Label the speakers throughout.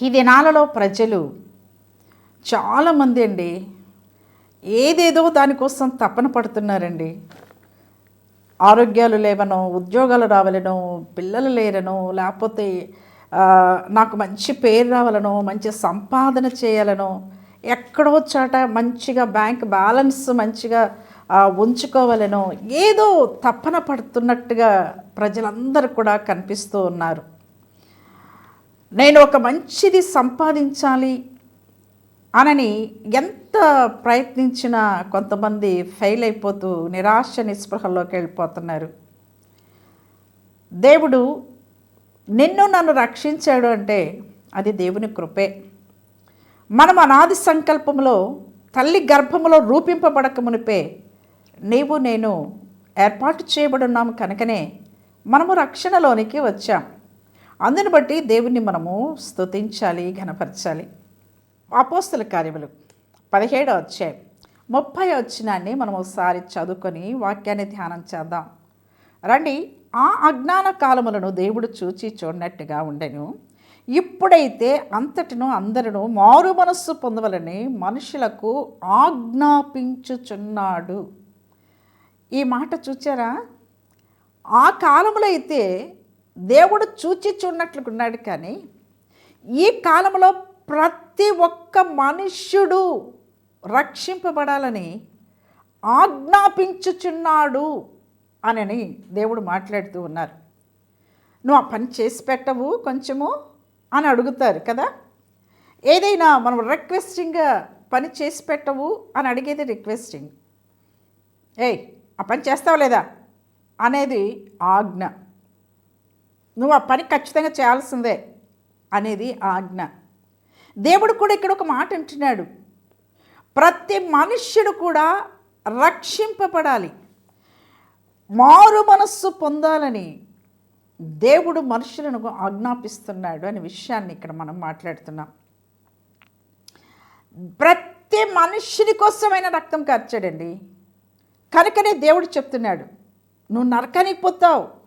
Speaker 1: ఈ దినాలలో ప్రజలు చాలామంది అండి ఏదేదో దానికోసం తపన పడుతున్నారండి. ఆరోగ్యాలు లేవనో ఉద్యోగాలు రావాలనో పిల్లలు లేరనో లేకపోతే నాకు మంచి పేరు రావాలనో మంచి సంపాదన చేయాలనో ఎక్కడో చాట మంచిగా బ్యాంక్ బ్యాలెన్స్ మంచిగా ఉంచుకోవాలనో ఏదో తపన పడుతున్నట్టుగా ప్రజలందరూ కూడా కనిపిస్తూ ఉన్నారు. నేను ఒక మంచిది సంపాదించాలి అనని ఎంత ప్రయత్నించినా కొంతమంది ఫెయిల్ అయిపోతూ నిరాశ నిస్పృహల్లోకి వెళ్ళిపోతున్నారు. దేవుడు నిన్ను నన్ను రక్షించాడు అంటే అది దేవుని కృపే. మనం అనాది సంకల్పంలో తల్లి గర్భములో రూపింపబడక మునిపే నీవు నేను ఏర్పాటు చేయబడున్నాము కనుకనే మనము రక్షణలోనికి వచ్చాం. అందుని బట్టి దేవుణ్ణి మనము స్తుతించాలి ఘనపరచాలి. అపోస్తుల కార్యములు. పదిహేడో వచ్చాయి ముప్పై వచ్చినాన్ని మనం ఒకసారి చదువుకొని వాక్యాన్ని ధ్యానం చేద్దాం. రండి ఆ అజ్ఞాన కాలములను దేవుడు చూచి చూడనట్టుగా ఉండెను. ఇప్పుడైతే అంతటిను అందరూ మారు మనస్సు పొందవలని మనుషులకు ఆజ్ఞాపించుచున్నాడు. ఈ మాట చూచారా? ఆ కాలములైతే అయితే దేవుడు చూచి కానీ ఈ కాలంలో ప్రతి ఒక్క మనుష్యుడు రక్షింపబడాలని ఆజ్ఞాపించుచున్నాడు అనని దేవుడు మాట్లాడుతూ ఉన్నారు. నువ్వు ఆ పని చేసి పెట్టవు కొంచెము అని అడుగుతారు కదా? ఏదైనా మనం రిక్వెస్టింగ్గా పని చేసి పెట్టవు అని అడిగేది రిక్వెస్టింగ్ ఏయ్ ఆ పని చేస్తావు లేదా? అనేది ఆజ్ఞ. నువ్వు ఆ పని ఖచ్చితంగా చేయాల్సిందే అనేది ఆజ్ఞ. దేవుడు కూడా ఇక్కడ ఒక మాట అంటున్నాడు. ప్రతి మనుష్యుడు కూడా రక్షింపబడాలి. మారు మనస్సు పొందాలని దేవుడు మనుషులను ఆజ్ఞాపిస్తున్నాడు అనే విషయాన్ని ఇక్కడ మనం మాట్లాడుతున్నాం. ప్రతి మనుష్యుని కోసమైన రక్తం ఖర్చాడండి కనుకనే దేవుడు చెప్తున్నాడు నువ్వు నరకానికి పోతావు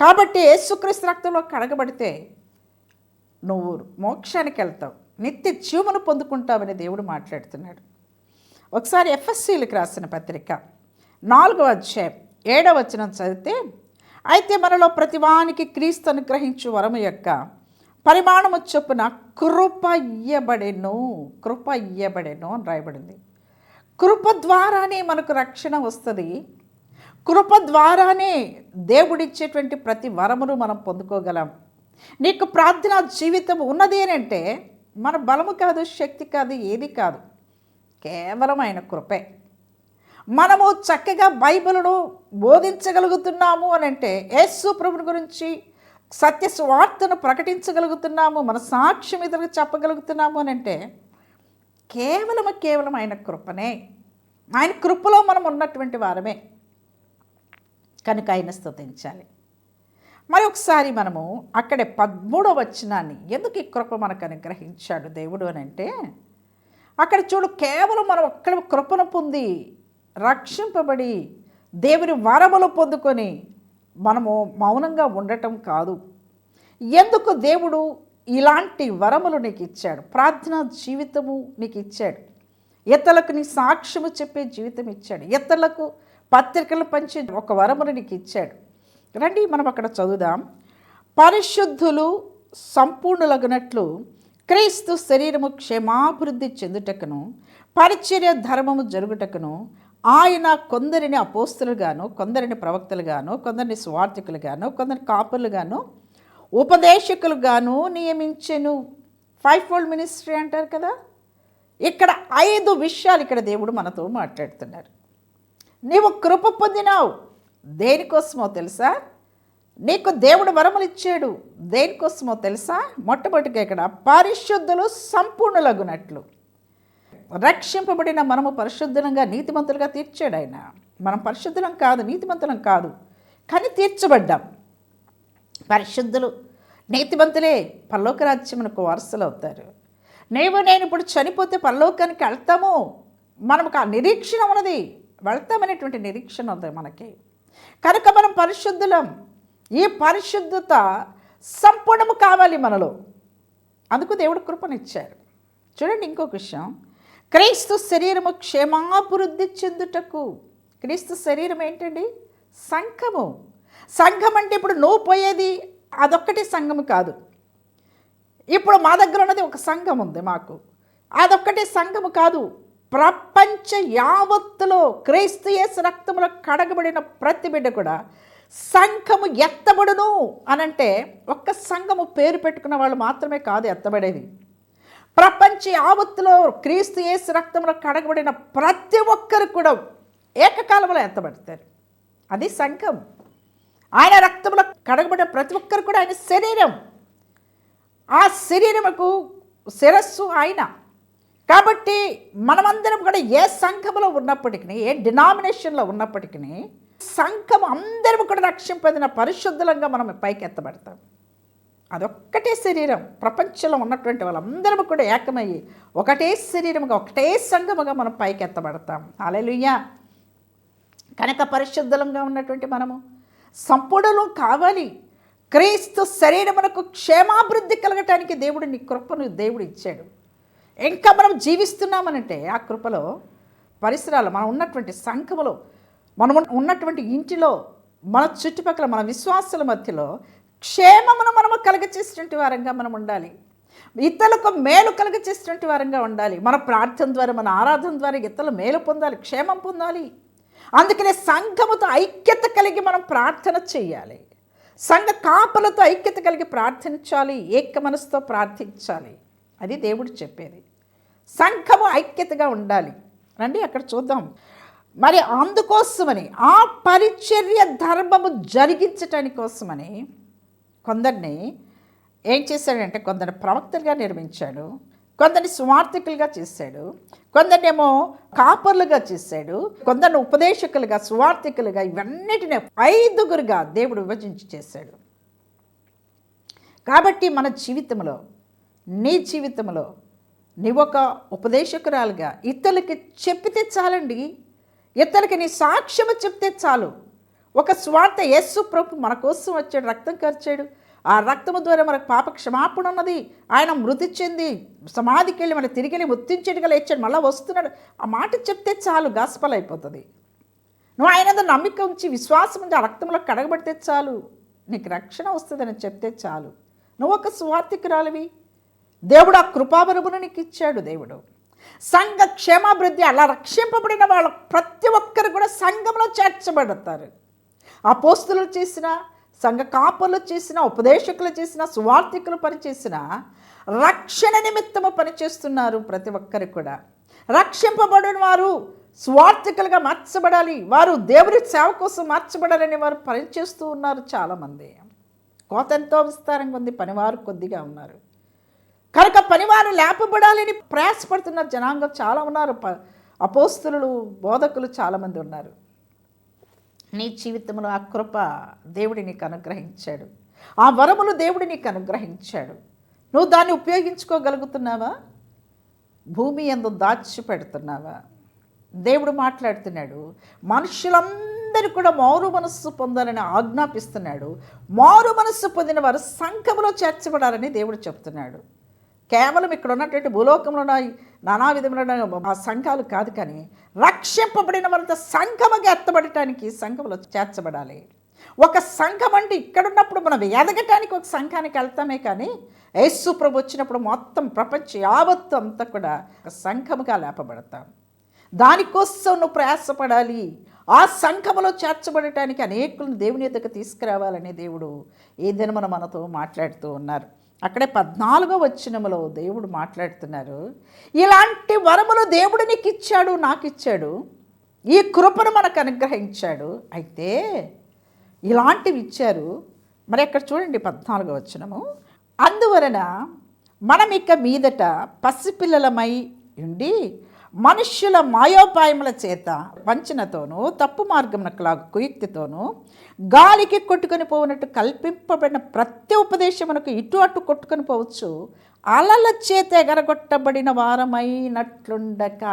Speaker 1: కాబట్టి యేసుక్రీస్తు రక్తంలో కడగబడితే నువ్వు మోక్షానికి వెళ్తావు. నిత్య జీవను పొందుకుంటావని దేవుడు మాట్లాడుతున్నాడు. ఒకసారి ఎఫ్ఎస్సీలకు రాసిన పత్రిక నాలుగవ అధ్యాయం ఏడవ వచనం చదివితే అయితే మనలో ప్రతివానికి క్రీస్తు అనుగ్రహించు వరము యొక్క పరిమాణము చొప్పున కృప ఇయ్యబడెను కృప ఇయ్యబడెను అని రాయబడింది. కృప ద్వారానే మనకు రక్షణ వస్తుంది. కృప ద్వారానే దేవుడిచ్చేటువంటి ప్రతి వరమును మనం పొందుకోగలం. నీకు ప్రార్థనా జీవితం ఉన్నది అని అంటే మన బలము కాదు శక్తి కాదు ఏది కాదు. కేవలం ఆయన కృపే. మనము చక్కగా బైబిల్ను బోధించగలుగుతున్నాము అని అంటే యేసు ప్రభుని గురించి సత్య స్వార్థను ప్రకటించగలుగుతున్నాము మన సాక్ష్యం ఇతరులకు చెప్పగలుగుతున్నాము అని అంటే కేవలం కేవలం ఆయన కృపనే. ఆయన కృపలో మనం ఉన్నటువంటి వారమే. కనుక ఆయన స్థుతించాలి మరి ఒకసారి మనము అక్కడే పదమూడవ వచనాన్ని ఎందుకు ఈ కృప మనకు అనుగ్రహించాడు దేవుడు అని అంటే అక్కడ చూడు కేవలం మనం ఒక్కడ కృపను పొంది రక్షింపబడి దేవుని వరములు పొందుకొని మనము మౌనంగా ఉండటం కాదు. ఎందుకు దేవుడు ఇలాంటి వరములు నీకు ఇచ్చాడు? ప్రార్థనా జీవితము నీకు ఇచ్చాడు. ఇతరులకు నీ సాక్ష్యము చెప్పే జీవితం ఇచ్చాడు. ఇతరులకు పత్రికలు పంచి ఒక వరమును నీకు ఇచ్చాడు. రండి మనం అక్కడ చదువుదాం. పరిశుద్ధులు సంపూర్ణులగునట్లు క్రీస్తు శరీరము క్షేమాభివృద్ధి చెందుటకును పరిచర్య ధర్మము జరుగుటకును ఆయన కొందరిని అపోస్తులుగాను కొందరిని ప్రవక్తలుగాను కొందరిని స్వార్థికులుగాను కొందరిని కాపులుగాను ఉపదేశకులుగాను నియమించెను. ఫైవ్ ఫోల్డ్ మినిస్ట్రీ అంటారు కదా? ఇక్కడ ఐదు విషయాలు ఇక్కడ దేవుడు మనతో మాట్లాడుతున్నారు నీవు కృప పొందినావు. దేనికోసమో తెలుసా? నీకు దేవుడు వరములు ఇచ్చాడు దేనికోసమో తెలుసా? మొట్టమొదటిగా ఇక్కడ పరిశుద్ధులు సంపూర్ణులగునట్లు. రక్షింపబడిన మనము పరిశుద్ధంగా నీతిమంతులుగా తీర్చాడు ఆయన. మనం పరిశుద్ధులం కాదు నీతిమంతులం కాదు కానీ తీర్చబడ్డాం. పరిశుద్ధులు నీతిమంతులే పరలోక రాజ్యమునకు వారసులు అవుతారు. నీవు నేను ఇప్పుడు చనిపోతే పరలోకానికి వెళ్తాము. మనకు ఆ నిరీక్షణ ఉన్నది. వెళ్తామనేటువంటి నిరీక్షణ ఉంది మనకి. కనుక మనం పరిశుద్ధులం. ఈ పరిశుద్ధత సంపూర్ణము కావాలి మనలో. అందుకు దేవుడు కృపనిచ్చారు చూడండి ఇంకొక విషయం. క్రీస్తు శరీరము క్షేమాభివృద్ధి చెందుటకు. క్రీస్తు శరీరం ఏంటండి? సంఘము. సంఘం అంటే ఇప్పుడు నువ్వు పోయేది అదొక్కటి సంఘము కాదు. ఇప్పుడు మా దగ్గర ఉన్నది ఒక సంఘం ఉంది మాకు. అదొక్కటి సంఘము కాదు. ప్రపంచ యావత్తులో క్రీస్తు రక్తంలో రక్తములో కడగబడిన ప్రతి బిడ్డ కూడా సంఘము ఎత్తబడును అనంటే ఒక్క సంఘము పేరు పెట్టుకున్న వాళ్ళు మాత్రమే కాదు ఎత్తబడేది. ప్రపంచ యావత్తులో క్రీస్తు యేసు రక్తంలో కడగబడిన ప్రతి ఒక్కరు కూడా ఏకకాలంలో ఎత్తబడతారు. అది సంఘం. ఆయన రక్తంలో కడగబడిన ప్రతి ఒక్కరు కూడా ఆయన శరీరం. ఆ శరీరముకు శిరస్సు ఆయన. కాబట్టి మనమందరం కూడా ఏ సంఘములో ఉన్నప్పటికీ ఏ డినామినేషన్లో ఉన్నప్పటికీ సంఘం అందరం కూడా రక్షింపదిన పరిశుద్ధంగా మనం పైకి ఎత్తబడతాం అదొక్కటే శరీరం. ప్రపంచంలో ఉన్నటువంటి వాళ్ళందరం కూడా ఏకమయ్యి ఒకటే శరీరముగా ఒకటే సంఘముగా మనం పైకి ఎత్తబడతాం అలెలుయ్యా కనుక పరిశుద్ధంగా ఉన్నటువంటి మనము సంపూర్ణం కావాలి. క్రీస్తు శరీరమునకు క్షేమాభివృద్ధి కలగటానికి దేవుడు నీ కృపను దేవుడు ఇచ్చాడు. ఇంకా మనం జీవిస్తున్నామనంటే ఆ కృపలో పరిసరాలు మనం ఉన్నటువంటి సంఘములో మనం ఉన్నటువంటి ఇంటిలో మన చుట్టుపక్కల మన విశ్వాసుల మధ్యలో క్షేమమును మనము కలగచేసినటువంటి వారంగా మనం ఉండాలి. ఇతరులకు మేలు కలగచేసినటువంటి వారంగా ఉండాలి. మన ప్రార్థన ద్వారా మన ఆరాధన ద్వారా ఇతరులు మేలు పొందాలి క్షేమం పొందాలి. అందుకనే సంఘముతో ఐక్యత కలిగి మనం ప్రార్థన చేయాలి. సంఘ కాపలతో ఐక్యత కలిగి ప్రార్థించాలి ఏక మనసుతో ప్రార్థించాలి. అది దేవుడు చెప్పేది. సంఘము ఐక్యతగా ఉండాలి. రండి అక్కడ చూద్దాం. మరి అందుకోసమని ఆ పరిచర్య ధర్మము జరిగించటాని కోసమని కొందరిని ఏం చేశాడంటే కొందరు ప్రవక్తలుగా నిర్మించాడు కొందరిని సువార్థికులుగా చేశాడు కొందరినేమో కాపర్లుగా చేశాడు కొందరిని ఉపదేశకులుగా సువార్థికులుగా ఇవన్నిటిని ఐదుగురుగా దేవుడు విభజించి చేశాడు. కాబట్టి మన జీవితంలో నీ జీవితంలో నీవొక ఉపదేశకురాలుగా ఇతరులకి చెప్పితే చాలండి. ఇతరులకి నీ సాక్ష్యము చెప్తే చాలు. ఒక స్వార్థ యేసు ప్రభు మన కోసం వచ్చాడు రక్తం ఖర్చాడు ఆ రక్తము ద్వారా మనకు పాప క్షమాపణ ఉన్నది. ఆయన మృతి చెంది సమాధికి వెళ్ళి మన తిరిగి వెళ్ళి ముత్తించేట్టుగా లేచాడు. మళ్ళీ వస్తున్నాడు. ఆ మాట చెప్తే చాలు గాస్పల్ అయిపోతుంది. నువ్వు ఆయన నమ్మిక ఉంచి విశ్వాసం ఉంచి ఆ రక్తంలో కడగబడితే చాలు. నీకు రక్షణ వస్తుందని చెప్తే చాలు. నువ్వు ఒక స్వార్థికురాలివి. దేవుడు ఆ కృపావరమును నీకు ఇచ్చాడు దేవుడు. సంఘ క్షేమాభివృద్ధి అలా రక్షింపబడిన వాళ్ళ ప్రతి ఒక్కరు కూడా సంఘంలో చేర్చబడతారు. ఆ పోస్తులు చేసిన సంఘ కాపులు చేసిన ఉపదేశకులు చేసిన సువార్థికులు పనిచేసిన రక్షణ నిమిత్తము పనిచేస్తున్నారు ప్రతి ఒక్కరు కూడా. రక్షింపబడిన వారు స్వార్థికులుగా మార్చబడాలి. వారు దేవుడి సేవ కోసం మార్చబడాలని వారు పనిచేస్తూ ఉన్నారు చాలామంది. కోత ఎంతో విస్తారంగా ఉంది పనివారు కొద్దిగా ఉన్నారు. కనుక పనివారు లేపబడాలని ప్రయాసపడుతున్న జనాంగం చాలా ఉన్నారు. అపోస్తులు బోధకులు చాలామంది ఉన్నారు. నీ జీవితంలో ఆ కృప దేవుడి నీకు అనుగ్రహించాడు. ఆ వరములు దేవుడి నీకు అనుగ్రహించాడు. నువ్వు దాన్ని ఉపయోగించుకోగలుగుతున్నావా? భూమి ఎందు దాచి పెడుతున్నావా? దేవుడు మాట్లాడుతున్నాడు. మనుషులందరూ కూడా మారు మనస్సు పొందాలని ఆజ్ఞాపిస్తున్నాడు. మారు మనస్సు పొందిన వారు సంఘములో చేర్చబడాలని దేవుడు చెప్తున్నాడు. కేవలం ఇక్కడ ఉన్నటువంటి భూలోకంలో ఉన్న నానా విధములైన ఆ సంఘాలు కాదు కానీ రక్షింపబడిన వారంతా సంఘముగా ఎత్తబడటానికి సంఘంలో చేర్చబడాలి. ఒక సంఘం అంటే ఇక్కడున్నప్పుడు మనం ఎదగటానికి ఒక సంఘానికి వెళ్తామే కానీ యేసు ప్రభు వచ్చినప్పుడు మొత్తం ప్రపంచ యావత్తు అంతా కూడా ఒక సంఘముగా లేపబడతాం. దానికోసం నువ్వు ప్రయాసపడాలి. ఆ సంఘములో చేర్చబడటానికి అనేకులను దేవుని ఎద్దకు తీసుకురావాలని దేవుడు ఈ మన మనతో మాట్లాడుతూ ఉన్నారు. అక్కడే పద్నాలుగో వచ్చినములో దేవుడు మాట్లాడుతున్నారు ఇలాంటి వరములు దేవుడు నీకు ఇచ్చాడు నాకు ఇచ్చాడు ఈ కృపను మనకు అనుగ్రహించాడు. అయితే ఇలాంటివి ఇచ్చారు. మరి అక్కడ చూడండి పద్నాలుగో వచ్చినము అందువలన మనం ఇక మీదట పసిపిల్లలమై ఉండి మనుష్యుల మాయోపాయముల చేత వంచనతోనూ తప్పు మార్గమునకు కుయుక్తితోనూ గాలికి కొట్టుకొని పోవునట్టు కల్పింపబడిన ప్రతి ఉపదేశమునకు ఇటు అటు కొట్టుకొని పోవచ్చు అలల చేత ఎగరగొట్టబడిన వారమైనట్లుండక.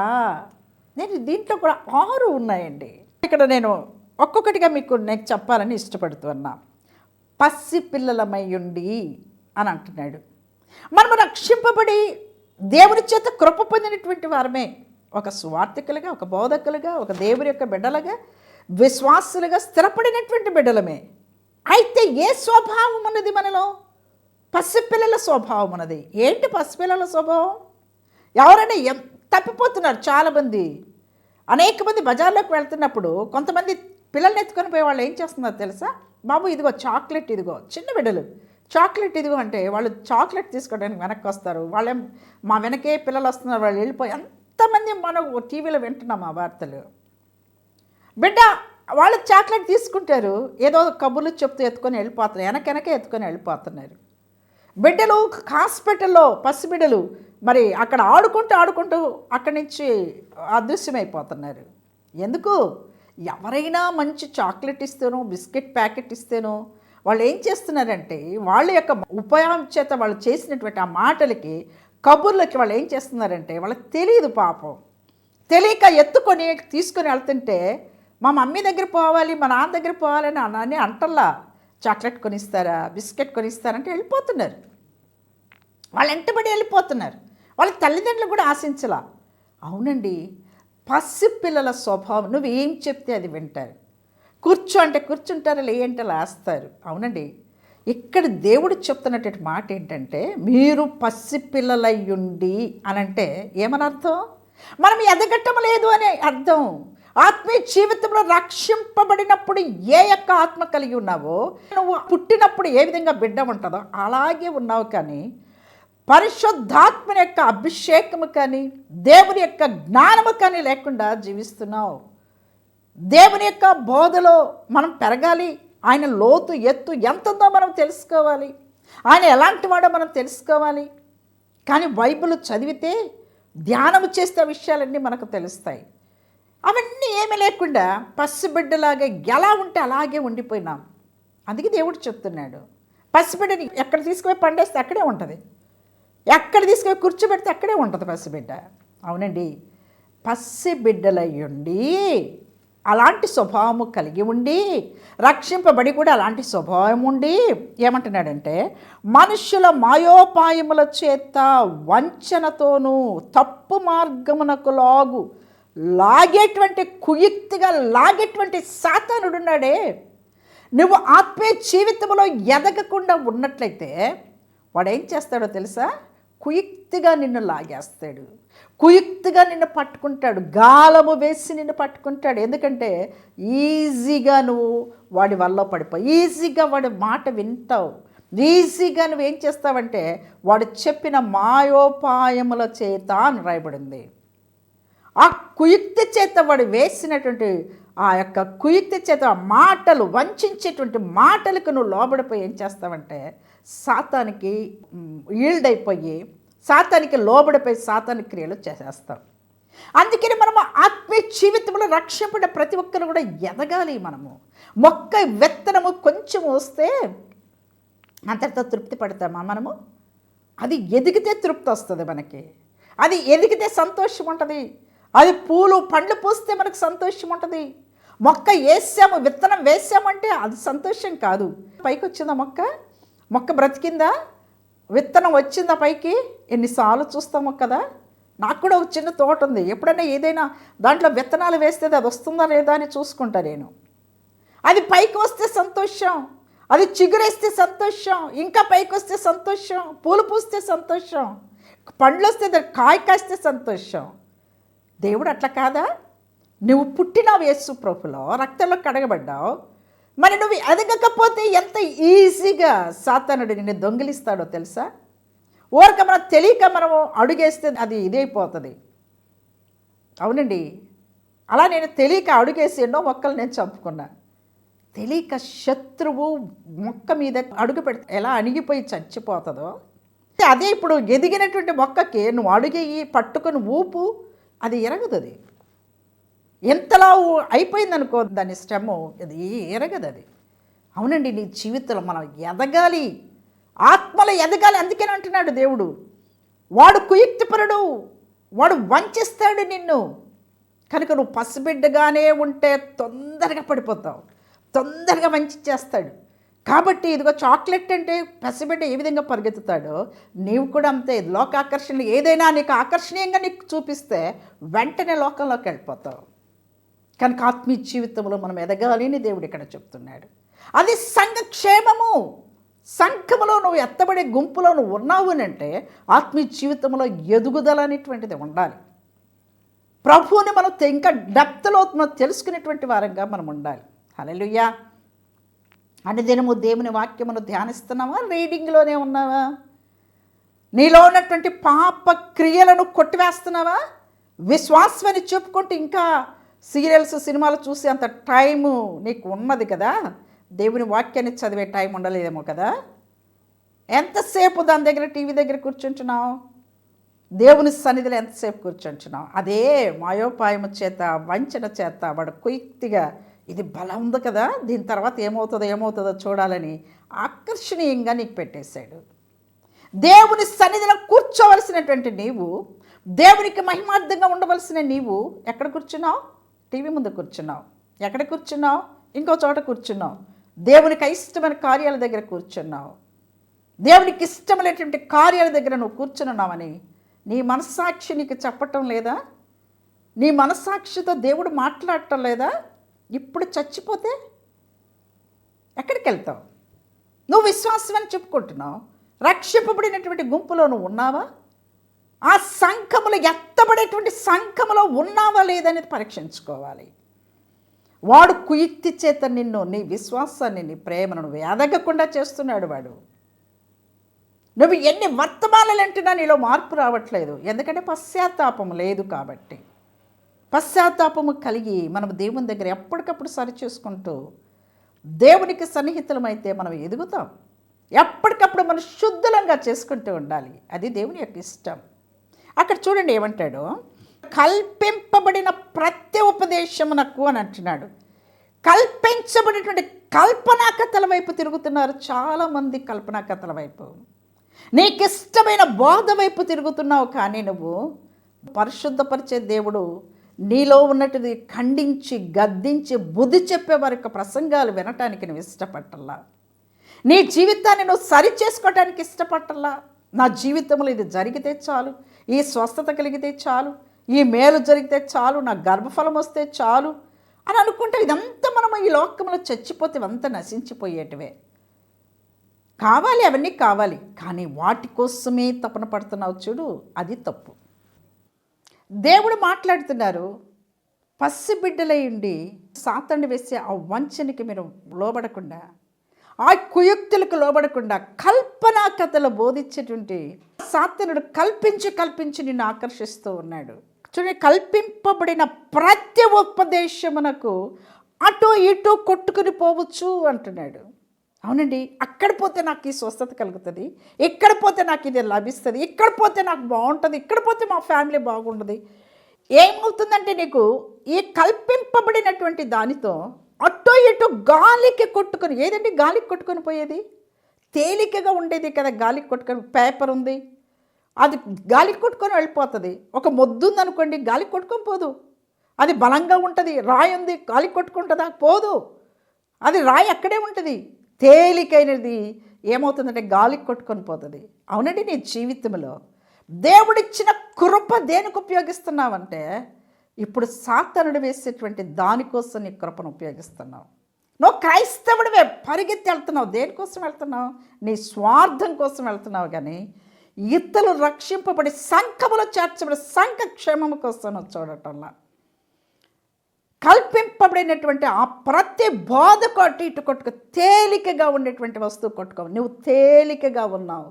Speaker 1: నేను దీంట్లో కూడా ఆరు ఉన్నాయండి. ఇక్కడ నేను ఒక్కొక్కటిగా మీకు నేను చెప్పాలని ఇష్టపడుతున్నా. పసి పిల్లలమై ఉండి అని అంటున్నాడు. మనము రక్షింపబడి దేవుని చేత కృప పొందినటువంటి వారమే. ఒక స్వార్థికులుగా ఒక బోధకులుగా ఒక దేవుని యొక్క బిడ్డలుగా విశ్వాసులుగా స్థిరపడినటువంటి బిడ్డలమే. అయితే ఏ స్వభావం ఉన్నది మనలో? పసిపిల్లల స్వభావం ఉన్నది. ఏంటి పసిపిల్లల స్వభావం? ఎవరైనా ఎంత తప్పిపోతున్నారు చాలామంది. అనేక మంది బజార్లోకి వెళ్తున్నప్పుడు కొంతమంది పిల్లల్ని ఎత్తుకొని పోయే వాళ్ళు ఏం చేస్తున్నారు తెలుసా? బాబు ఇదిగో చాక్లెట్ ఇదిగో చిన్న బిడ్డలు. చాక్లెట్ ఇదిగో అంటే వాళ్ళు చాక్లెట్ తీసుకోవడానికి వెనక్కి వస్తారు వాళ్ళేం మా వెనకే పిల్లలు వస్తున్నారు వాళ్ళు వెళ్ళిపోయి ఎంతమంది మనం టీవీలో వింటున్నాం ఆ వార్తలు. బిడ్డ వాళ్ళు చాక్లెట్ తీసుకుంటారు. ఏదో కబుర్లు చెప్తూ ఎత్తుకొని వెళ్ళిపోతున్నారు. వెనకెనకే ఎత్తుకొని వెళ్ళిపోతున్నారు. బిడ్డలు హాస్పిటల్లో పసిబిడ్డలు మరి అక్కడ ఆడుకుంటూ ఆడుకుంటూ అక్కడి నుంచి అదృశ్యమైపోతున్నారు. ఎందుకు? ఎవరైనా మంచి చాక్లెట్ ఇస్తేనో బిస్కెట్ ప్యాకెట్ ఇస్తేనో వాళ్ళు ఏం చేస్తున్నారంటే వాళ్ళ యొక్క ఉపయోగం చేత వాళ్ళు చేసినటువంటి ఆ మాటలకి కబుర్లకి వాళ్ళు ఏం చేస్తున్నారంటే వాళ్ళకి తెలియదు పాపం. తెలియక ఎత్తుకొని తీసుకొని వెళ్తుంటే మా మమ్మీ దగ్గర పోవాలి మా నాన్న దగ్గర పోవాలని అని అంటల్లా. చాక్లెట్ కొనిస్తారా బిస్కెట్ కొనిస్తారంటే వెళ్ళిపోతున్నారు. వాళ్ళు ఎంటబడి వెళ్ళిపోతున్నారు. వాళ్ళ తల్లిదండ్రులు కూడా ఆశించలా. అవునండి పసి పిల్లల స్వభావం నువ్వు ఏం చెప్తే అది వింటారు. కూర్చో అంటే కూర్చుంటారు లేంటే లేస్తారు. అవునండి ఇక్కడ దేవుడు చెప్తున్నటువంటి మాట ఏంటంటే మీరు పసిపిల్లలయ్యుండి అని అంటే ఏమని అర్థం మనం ఎదగట్టం లేదు అనే అర్థం. ఆత్మీయ జీవితంలో రక్షింపబడినప్పుడు ఏ యొక్క ఆత్మ కలిగి ఉన్నావో నువ్వు పుట్టినప్పుడు ఏ విధంగా బిడ్డ ఉంటుందో అలాగే ఉన్నావు కానీ పరిశుద్ధాత్మని యొక్క అభిషేకము కానీ దేవుని యొక్క జ్ఞానము కానీ లేకుండా జీవిస్తున్నావు. దేవుని యొక్క బోధలో మనం పెరగాలి. ఆయన లోతు ఎత్తు ఎంతుందో మనం తెలుసుకోవాలి. ఆయన ఎలాంటి వాడో మనం తెలుసుకోవాలి. కానీ బైబిల్ చదివితే ధ్యానం చేస్తే విషయాలన్నీ మనకు తెలుస్తాయి. అవన్నీ ఏమీ లేకుండా పసిబిడ్డలాగా ఎలా ఉంటే అలాగే ఉండిపోయినాం. అందుకే దేవుడు చెప్తున్నాడు. పసిబిడ్డని ఎక్కడ తీసుకుపోయి పండేస్తే అక్కడే ఉంటుంది. ఎక్కడ తీసుకుపోయి కూర్చోబెడితే అక్కడే ఉంటుంది పసిబిడ్డ. అవునండి. పసిబిడ్డలయ్యుండి అలాంటి స్వభావము కలిగి ఉండి రక్షింపబడి కూడా అలాంటి స్వభావం ఉండి ఏమంటున్నాడంటే మనుషుల మాయోపాయముల చేత వంచనతోనూ తప్పు మార్గమునకు లాగు లాగేటువంటి కుయుక్తిగా లాగేటువంటి సాతానుడున్నాడే. నువ్వు ఆత్మీయ జీవితంలో ఎదగకుండా ఉన్నట్లయితే వాడు ఏం చేస్తాడో తెలుసా? కుయుక్తిగా నిన్ను లాగేస్తాడు. కుయుక్తిగా నిన్ను పట్టుకుంటాడు గాలము వేసి నిన్ను పట్టుకుంటాడు. ఎందుకంటే ఈజీగా నువ్వు వాడి వల్ల పడిపోయి ఈజీగా వాడి మాట వింటావు. ఈజీగా నువ్వు ఏం చేస్తావంటే వాడు చెప్పిన మాయోపాయముల చేత అని రాయబడింది. ఆ కుయుక్తి చేత వాడు వేసినటువంటి ఆ యొక్క కుయుక్తి చేత మాటలు వంచేటువంటి మాటలకు నువ్వు లోబడిపోయి ఏం చేస్తావంటే సాతానికి ఈల్డ్ అయిపోయి సాతానికి లోబడిపోయి సాతాని క్రియలు చేసేస్తాం. అందుకని మనము ఆత్మీయ జీవితంలో రక్షింపడే ప్రతి ఒక్కరు కూడా ఎదగాలి మనము. మొక్క విత్తనము కొంచెం వస్తే అంతటితో తృప్తి పడతామా మనము? అది ఎదిగితే తృప్తి వస్తుంది మనకి. అది ఎదిగితే సంతోషం ఉంటుంది. అది పూలు పండ్లు పూస్తే మనకు సంతోషం ఉంటుంది. మొక్క వేసాము విత్తనం వేసామంటే అది సంతోషం కాదు. పైకి వచ్చిందా మొక్క? మొక్క బ్రతికిందా? విత్తనం వచ్చిందా పైకి? ఎన్నిసార్లు చూస్తాము కదా? నాకు కూడా ఒక చిన్న తోట ఉంది. ఎప్పుడైనా ఏదైనా దాంట్లో విత్తనాలు వేస్తే అది వస్తుందా లేదా అని చూసుకుంటా నేను. అది పైకి వస్తే సంతోషం. అది చిగురేస్తే సంతోషం. ఇంకా పైకి వస్తే సంతోషం. పూలు పూస్తే సంతోషం. పండ్లు వస్తే కాయ కాస్తే సంతోషం. దేవుడు అట్లా కాదా? నువ్వు పుట్టినావు యేసు ప్రభులో రక్తంలో కడగబడ్డావు. మరి నువ్వు ఎదగకపోతే ఎంత ఈజీగా సాతానుడు నిన్ను దొంగిలిస్తాడో తెలుసా? ఊరక మనం తెలియక మనము అడుగేస్తే అది ఇదైపోతుంది. అవునండి. అలా నేను తెలియక అడుగేసి ఎన్నో మొక్కలు నేను చంపుకున్నా. తెలియక శత్రువు మొక్క మీద అడుగు పెడితే ఎలా అణిగిపోయి చచ్చిపోతుందో. అదే ఇప్పుడు ఎదిగినటువంటి మొక్కకి నువ్వు అడుగేయి పట్టుకుని ఊపు అది ఎరగదు అది ఎంతలా అయిపోయిందనుకో దాని స్టెమ్ అది ఎరగదు అది అవునండి నీ జీవితంలో మనం ఎదగాలి. ఆత్మలో ఎదగాలి అందుకని అంటున్నాడు దేవుడు. వాడు కుయుక్తిపరుడు. వాడు వంచిస్తాడు నిన్ను. కనుక నువ్వు పసిబిడ్డగానే ఉంటే తొందరగా పడిపోతావు. తొందరగా మంచి చేస్తాడు. కాబట్టి ఇదిగో చాక్లెట్ అంటే పసిబిడ్డ ఏ విధంగా పరిగెత్తుతాడో నీవు కూడా అంతే. లోక ఆకర్షణ ఏదైనా నీకు ఆకర్షణీయంగా నీకు చూపిస్తే వెంటనే లోకంలోకి వెళ్ళిపోతావు. కనుక ఆత్మీయ జీవితంలో మనం ఎదగాలి అని దేవుడు ఇక్కడ చెప్తున్నాడు. అది సంఘక్షేమము. సంఘములో నువ్వు ఎత్తబడే గుంపులో నువ్వు ఉన్నావు అని అంటే ఆత్మీయ జీవితంలో ఎదుగుదల అనేటువంటిది ఉండాలి. ప్రభువుని మనం ఇంకా డెప్త్లో మనం తెలుసుకునేటువంటి వారంగా మనం ఉండాలి. హలలుయ్యా అనుదినము దేవుని వాక్యమును ధ్యానిస్తున్నావా? రీడింగ్లోనే ఉన్నావా? నీలో ఉన్నటువంటి పాప క్రియలను కొట్టివేస్తున్నావా? విశ్వాసమని చెప్పుకుంటూ ఇంకా సీరియల్స్ సినిమాలు చూసి అంత టైము నీకు ఉన్నది కదా? దేవుని వాక్యాన్ని చదివే టైం ఉండలేదేమో కదా? ఎంతసేపు దాని దగ్గర టీవీ దగ్గర కూర్చుంటున్నావు? దేవుని సన్నిధిలో ఎంతసేపు కూర్చుంటున్నావు? అదే మాయోపాయము చేత వంచన చేత వాడు కుయుక్తిగా ఇది బలం ఉంది కదా దీని తర్వాత ఏమవుతుందో ఏమవుతుందో చూడాలని ఆకర్షణీయంగా నీకు పెట్టేశాడు. దేవుని సన్నిధిలో కూర్చోవలసినటువంటి నీవు దేవునికి మహిమార్థంగా ఉండవలసిన నీవు ఎక్కడ కూర్చున్నావు? టీవీ ముందు కూర్చున్నావు. ఎక్కడ కూర్చున్నావు? ఇంకో చోట కూర్చున్నావు. దేవునికి ఇష్టమైన కార్యాల దగ్గర కూర్చున్నావు. దేవునికి ఇష్టమైనటువంటి కార్యాల దగ్గర నువ్వు కూర్చున్నావని నీ మనస్సాక్షి నీకు చెప్పటం లేదా? నీ మనస్సాక్షితో దేవుడు మాట్లాడటం లేదా? ఇప్పుడు చచ్చిపోతే ఎక్కడికి వెళ్తావు? నువ్వు విశ్వాసం అని చెప్పుకుంటున్నావు. రక్షింపబడినటువంటి గుంపులో నువ్వు ఉన్నావా? ఆ సంఖములు ఎత్తబడేటువంటి సంఖములో ఉన్నావా లేదనేది పరీక్షించుకోవాలి. వాడు కుయుక్తి చేత నిన్ను నీ విశ్వాసాన్ని నీ ప్రేమను నువ్వు ఎదగకుండా చేస్తున్నాడు వాడు. నువ్వు ఎన్ని వర్తమానాలు అంటున్నా నీలో మార్పు రావట్లేదు. ఎందుకంటే పశ్చాత్తాపం లేదు కాబట్టి. పశ్చాత్తాపము కలిగి మనం దేవుని దగ్గర ఎప్పటికప్పుడు సరి చేసుకుంటూ దేవునికి సన్నిహితులమైతే మనం ఎదుగుతాం. ఎప్పటికప్పుడు మనం శుద్ధంగా చేసుకుంటూ ఉండాలి. అది దేవుని యొక్క ఇష్టం. అక్కడ చూడండి ఏమంటాడు? కల్పింపబడిన ప్రతి ఉపదేశమునకు అని అంటున్నాడు. కల్పించబడినటువంటి కల్పనా కథల వైపు తిరుగుతున్నారు చాలామంది కల్పనా కథల వైపు. నీకు ఇష్టమైన బోధ వైపు తిరుగుతున్నావు కానీ నువ్వు పరిశుద్ధపరిచే దేవుడు నీలో ఉన్నట్టుది ఖండించి గద్దించి బుద్ధి చెప్పే వారి యొక్క ప్రసంగాలు వినటానికి నువ్వు ఇష్టపట్టల్లా? నీ జీవితాన్ని నువ్వు సరి చేసుకోవడానికి ఇష్టపట్టల్లా? నా జీవితంలో ఇది జరిగితే చాలు ఈ స్వస్థత కలిగితే చాలు ఈ మేలు జరిగితే చాలు నా గర్భఫలం వస్తే చాలు అని అనుకుంటే ఇదంతా మనం ఈ లోకంలో చచ్చిపోతే అంతా నశించిపోయేటివే. కావాలి అవన్నీ కావాలి కానీ వాటి కోసమే తపన పడుతున్నావు చూడు అది తప్పు. దేవుడు మాట్లాడుతున్నారు పసిబిడ్డలై ఉండి సాతండి వేసే ఆ వంచనకి మీరు లోబడకుండా ఆ కుయుక్తులకు లోబడకుండా కల్పనా కథలు బోధించేటువంటి సాతనుడు కల్పించి కల్పించి నిన్ను ఆకర్షిస్తూ ఉన్నాడు. చూడండి కల్పింపబడిన ప్రతి ఉపదేశమునకు అటు ఇటు కొట్టుకుని పోవచ్చు అంటున్నాడు. అవునండి అక్కడ పోతే నాకు ఈ స్వస్థత కలుగుతుంది ఇక్కడ పోతే నాకు ఇది లభిస్తుంది ఇక్కడ పోతే నాకు బాగుంటుంది ఇక్కడ పోతే మా ఫ్యామిలీ బాగుంటుంది. ఏమవుతుందంటే నీకు ఈ కల్పింపబడినటువంటి దానితో అటు ఇటు గాలికి కొట్టుకొని ఏదండి గాలికి కొట్టుకొని పోయేది? తేలికగా ఉండేది కదా గాలికి కొట్టుకొని పేపర్ ఉంది అది గాలికి కొట్టుకొని వెళ్ళిపోతుంది. ఒక మొద్దు ఉందనుకోండి గాలికి కొట్టుకొని పోదు. అది బలంగా ఉంటుంది రాయి ఉంది గాలికి కొట్టుకుంటుందా? పోదు. అది రాయి అక్కడే ఉంటుంది. తేలికైనది ఏమవుతుందంటే గాలికి కొట్టుకొని పోతుంది. అవునండి నీ జీవితంలో. దేవుడిచ్చిన కృప దేనికి ఉపయోగిస్తున్నావంటే ఇప్పుడు సాతనుడు వేసేటువంటి దానికోసం నీ కృపను ఉపయోగిస్తున్నావు. నువ్వు క్రైస్తవుడివే పరిగెత్తి వెళ్తున్నావు. దేనికోసం వెళ్తున్నావు? నీ స్వార్థం కోసం వెళ్తున్నావు కానీ ఇతరులు రక్షింపబడి సంఖములో చేర్చబడి సంఘ క్షేమము కోసం నువ్వు చూడటంలా. కల్పింపబడినటువంటి ఆ ప్రతి బోధ కొట్టి ఇటు కొట్టుకు తేలికగా ఉండేటువంటి వస్తువు కొట్టుకో. నువ్వు తేలికగా ఉన్నావు.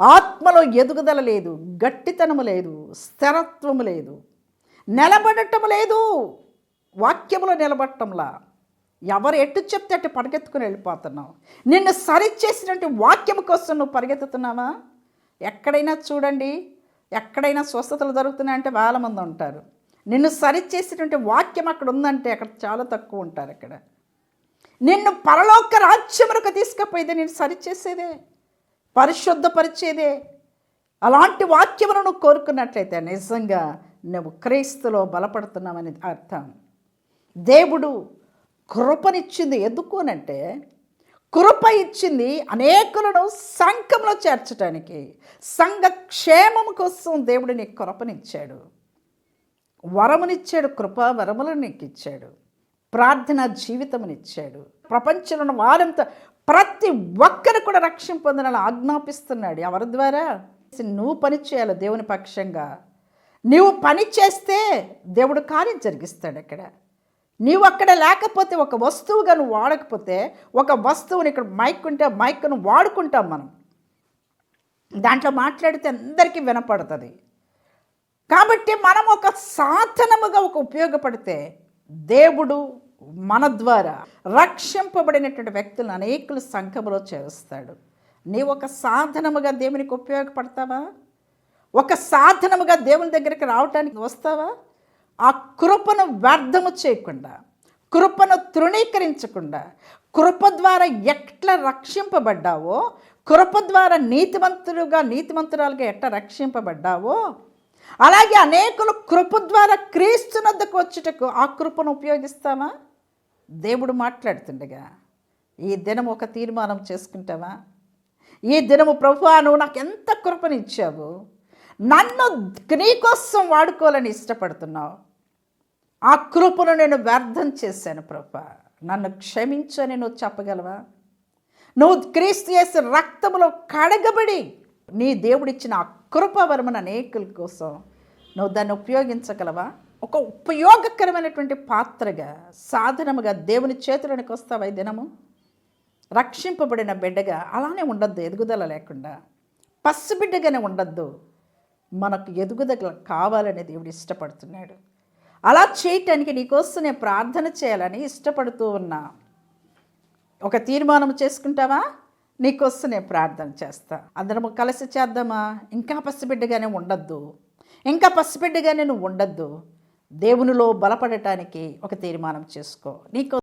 Speaker 1: ఆత్మలో ఎదుగుదల లేదు గట్టితనము లేదు స్థిరత్వము లేదు నిలబడటం లేదు వాక్యములో నిలబడటంలా. ఎవరు ఎటు చెప్తే అటు పరిగెత్తుకుని వెళ్ళిపోతున్నావు? నిన్ను సరిచేసినటువంటి వాక్యం కోసం నువ్వు పరిగెత్తుతున్నావా? ఎక్కడైనా చూడండి ఎక్కడైనా స్వస్థతలు జరుగుతున్నాయంటే వేల మంది ఉంటారు. నిన్ను సరిచేసినటువంటి వాక్యం అక్కడ ఉందంటే అక్కడ చాలా తక్కువ ఉంటారు అక్కడ నిన్ను పరలోక రాజ్యములకు తీసుకుపోయేది నేను సరిచేసేదే పరిశుద్ధపరిచేదే. అలాంటి వాక్యమును నువ్వు కోరుకున్నట్లయితే నిజంగా నువ్వు క్రీస్తులో బలపడుతున్నావని అర్థం. దేవుడు కృపనిచ్చింది ఎందుకునంటే కృప ఇచ్చింది అనేకులను సంఘంలో చేర్చడానికి సంఘ క్షేమం కోసం దేవుడు నీకు కృపనిచ్చాడు. వరమునిచ్చాడు కృప వరములను నీకు ఇచ్చాడు. ప్రార్థన జీవితమునిచ్చాడు ప్రపంచంలో ఉన్న వారంతా ప్రతి ఒక్కరు కూడా రక్షణ పొందాలని ఆజ్ఞాపిస్తున్నాడు. ఎవరి ద్వారా? నువ్వు పని చేయాలి దేవుని పక్షంగా. నువ్వు పని చేస్తే దేవుడు కార్యం జరిగిస్తాడు అక్కడ నీవు అక్కడ లేకపోతే ఒక వస్తువుగా నువ్వు వాడకపోతే ఒక వస్తువుని ఇక్కడ మైక్ ఉంటే మైక్ను వాడుకుంటాం మనం. దాంట్లో మాట్లాడితే అందరికీ వినపడుతుంది. కాబట్టి మనం ఒక సాధనముగా ఒక ఉపయోగపడితే దేవుడు మన ద్వారా రక్షింపబడినటువంటి వ్యక్తులను అనేకులు సంఘములో చేరుస్తాడు. నీవు ఒక సాధనముగా దేవునికి ఉపయోగపడతావా? ఒక సాధనముగా దేవుని దగ్గరికి రావటానికి వస్తావా? ఆ కృపను వ్యర్థము చేయకుండా కృపను తృణీకరించకుండా కృప ద్వారా ఎట్లా రక్షింపబడ్డావో కృప ద్వారా నీతిమంతులుగా నీతిమంతురాలుగా ఎట్లా రక్షింపబడ్డావో అలాగే అనేకులు కృప ద్వారా క్రీస్తునద్దకు వచ్చుటకు ఆ కృపను ఉపయోగిస్తావా? దేవుడు మాట్లాడుతుండగా ఈ దినం ఒక తీర్మానం చేసుకుంటావా? ఈ దినము ప్రభు నువ్వు నాకు ఎంత కృపనిచ్చావు నన్ను నీకోసం వాడుకోవాలని ఇష్టపడుతున్నావు. ఆ కృపను నేను వ్యర్థం చేశాను ప్రభా. నన్ను క్షమించని నువ్వు చెప్పగలవా? నువ్వు క్రీస్తు చేసే రక్తములో కడగబడి నీ దేవుడిచ్చిన ఆ కృపవరమున అనేకుల కోసం నువ్వు దాన్ని ఉపయోగించగలవా? ఒక ఉపయోగకరమైనటువంటి పాత్రగా సాధనముగా దేవుని చేతులకు వస్తావా దినము? రక్షింపబడిన బిడ్డగా అలానే ఉండద్దు ఎదుగుదల లేకుండా. పసిబిడ్డగానే ఉండద్దు. మనకు ఎదుగుదల కావాలని దేవుడు ఇష్టపడుతున్నాడు. అలా చేయటానికి నీకోసం నేను ప్రార్థన చేయాలని ఇష్టపడుతూ ఉన్నా. ఒక తీర్మానం చేసుకుంటావా? నీకోసం నేను ప్రార్థన చేస్తా. అందరము కలిసి చేద్దామా? ఇంకా పసిబిడ్డగానే ఉండద్దు. ఇంకా పసిబిడ్డగానే నువ్వు ఉండద్దు. దేవునిలో బలపడటానికి ఒక తీర్మానం చేసుకో. నీకో